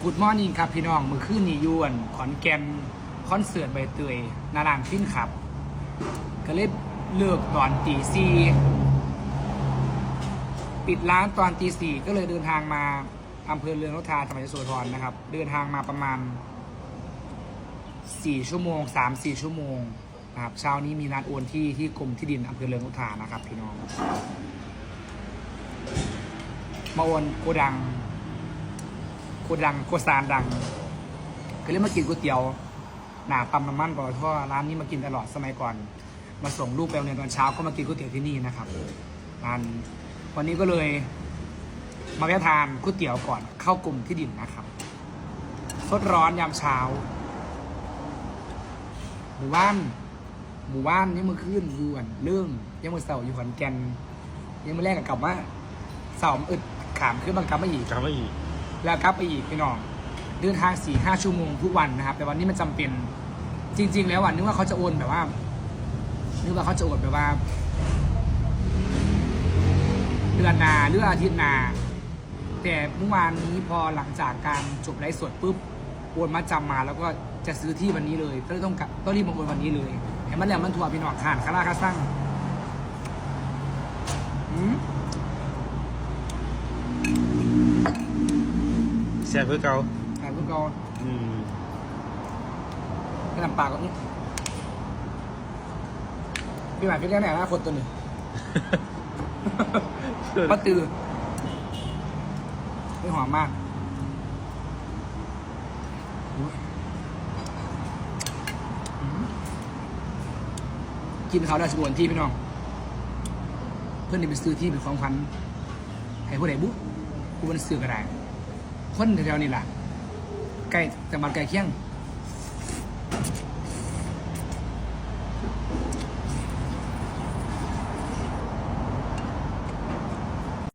กูดมอร์นิ่งครับพี่น้องมือขึ้นนี่ยวนขอนแก่นคอนเสิร์ตใบเตยนาลานฟินขับ ก็เลยเลิกตอนตีสี่ปิดร้านตอนตีสี่ก็เลยเดินทางมาอำเภอเรืองรถทาจังหวัดยโสธรนะครับ เดินทางมาประมาณสี่ชั่วโมงสามสี่ชั่วโมงนะครับเช้านี้มีนัดโอนที่ที่กรมที่ดินอำเภอเรืองรถทานะครับ พี่น้องมาโอนโกดัง โกดังโกซานดังก็เลยมากินก๋วยเตี๋ยวหนาปั๊มน้ำมันปอทอร้านนี้มากินตลอดสมัยก่อน มาส่งลูกไปโรงเรียนตอนเช้าก็มากินก๋วยเตี๋ยวที่นี่นะครับร้านวันนี้ก็เลยมาแวะทานก๋วยเตี๋ยวก่อนเข้ากลุ่มที่ดินนะครับสดร้อนยามเช้า หมู่บ้าน หมู่บ้านนี่มือขึ้นยวนเรื่องยังมือเสาอยู่ขอนแก่นยังมือแรกกับกลับว่าเสาอึดขามขึ้นบางกลับมาอีกจำไม่อีก แล้วครับไปอีกพี่น้องเดินทางสี่ห้าชั่วโมงทุกวันนะครับ แต่วันนี้มันจำเป็นจริง ๆ แล้ววันนึกว่าเขาจะโอนแบบว่านึกว่าเขาจะโอนแบบว่าเดือนหนาหรืออาทิตย์หนาแต่เมื่อวานนี้พอหลังจากการจบไลฟ์สดปุ๊บโอนมาจำมาแล้วก็จะซื้อที่วันนี้เลยก็เลยต้องต้องรีบมาโอนวันนี้เลยเห็นมันแล้วมันทัวพี่น้องขานคาราคาสั่งอืม แซ่บเพื่อเก่าขานพวกเราอืมไม่ทำปากก็อื้อพี่หมายพี่เรียกไหนนะคนตัวหนึ่งป้าตือไม่หอมมากอุ๊ยอืมกินเขาได้สมวนที่พี่น้อง เพื่อนนี่ไปซื้อที่เป็นของขวัญให้ผู้ใดบุ๊กูมันซื้อก็ได้ คนแถวๆนี่แหละใกล้จังหวัดใกล้เคียง